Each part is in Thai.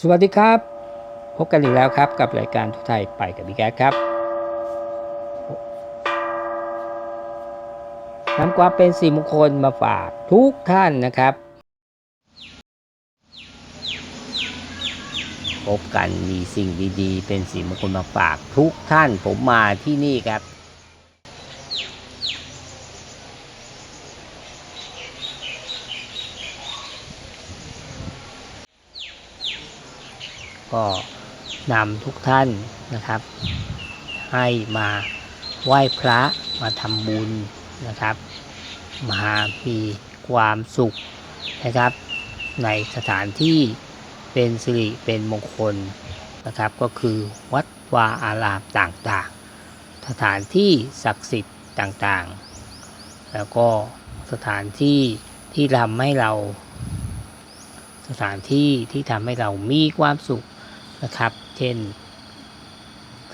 สวัสดีครับ พบกันอีกแล้วครับกับรายการทุกไทยไปกับพี่แก๊สครับนำความเป็นสีมงคลมาฝากทุกท่านนะครับ พบกันมีสิ่งดีๆ เป็นสีมงคลมาฝากทุกท่านผมมาที่นี่ครับ ก็นำทุกท่านนะครับ ให้มาไหว้พระมาทำบุญนะครับ มามีความสุขนะครับ ในสถานที่เป็นสิริเป็นมงคลนะครับ ก็คือวัดวาอารามต่างๆ สถานที่ศักดิ์สิทธิ์ต่างๆ แล้วก็สถานที่ที่ทำให้เรา สถานที่ที่ทำให้เรามีความสุข นะครับ เช่น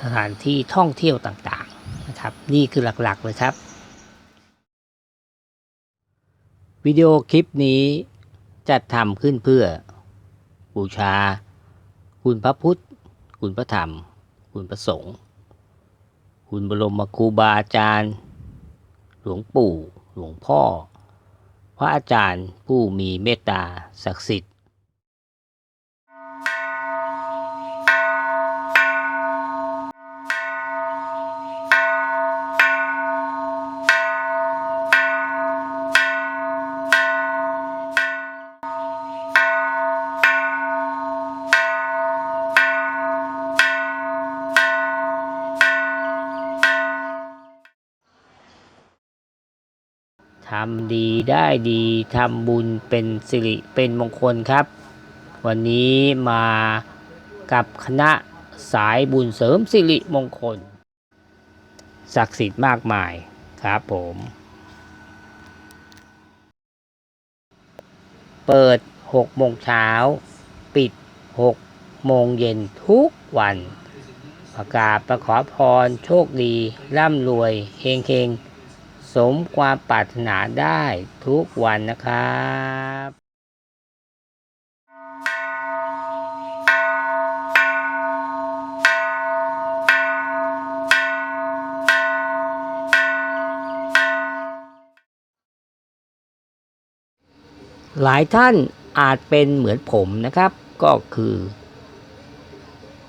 สถานที่ท่องเที่ยวต่างๆนะครับ นี่คือหลักๆเลยครับวิดีโอคลิปนี้จัดทำขึ้นเพื่อ บูชา คุณพระพุทธ คุณพระธรรม คุณพระสงฆ์คุณบรมครูบาอาจารย์ หลวงปู่ หลวงพ่อ พระอาจารย์ผู้มีเมตตาศักดิ์สิทธิ์ ทำดีได้ดีทำบุญเป็นสิริเป็นมงคลครับ วันนี้มากับคณะสายบุญเสริมสิริมงคล ศักดิ์สิทธิ์มากมายครับผม เปิด6โมงเช้า ปิด6โมงเย็นทุกวัน ประกาศประขอพรโชคดี ร่ำรวยเฮงเฮง สมความปรารถนาได้ทุกวันนะครับหลายท่านอาจเป็นเหมือนผมนะครับ ก็คือ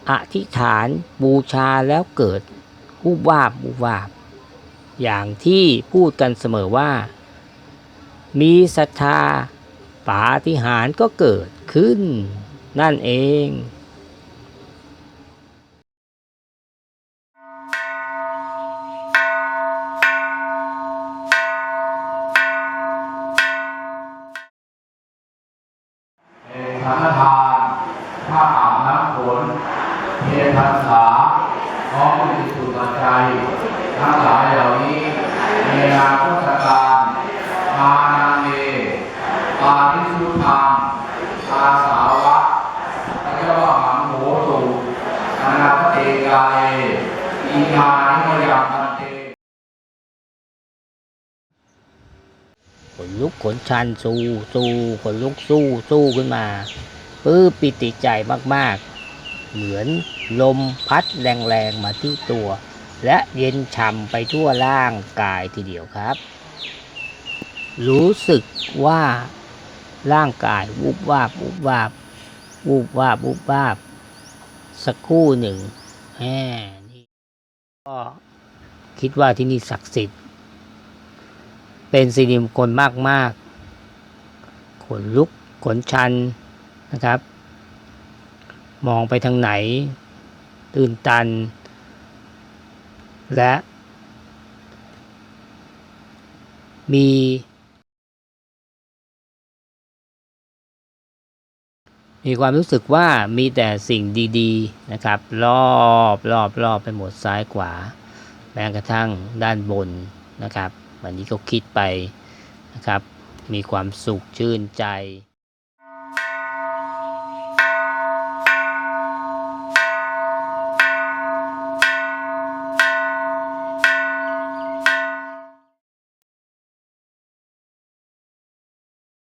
อธิษฐานบูชาแล้วเกิดวูบวาบวูบวาบ อย่างที่พูดกันเสมอว่า มีศรัทธาปาฏิหาริย์ก็เกิดขึ้น นั่นเองเป็นสังฆทานผ้าอาบน้ำฝนเทียนพรรษาพร้อมด้วยจิตสุขใจ ทั้งหลายเหล่านี้ในนามพุทธการมานาเมปาริสุทธังอาสาวะพระเจ้าหังโหตุอนาคเตกายอีมานิมยังพันเตขนลุกขนชันสู้สู้ขนลุกสู้สู้ขึ้นมาปลื้มปิติใจมาก ๆ เหมือนลมพัดแรง ๆ มาที่ตัว และเย็นฉ่ำไปทั่วร่างกายทีเดียวครับ รู้สึกว่าร่างกายวุบวาบวุบวาบวุบวาบวุบวาบ สักครู่หนึ่งแหมนี่ก็คิดว่าที่นี่ศักดิ์สิทธิ์ เป็นสิริมงคลมากๆขนลุกขนชันนะครับ มองไปทางไหน ตื่นตัน และ มี มีความรู้สึกว่ามีแต่สิ่งดีๆนะครับ รอบรอบรอบไปหมดซ้ายขวา แม้กระทั่งด้านบนนะครับ วันนี้ก็คิดไปนะครับ มีความสุขชื่นใจ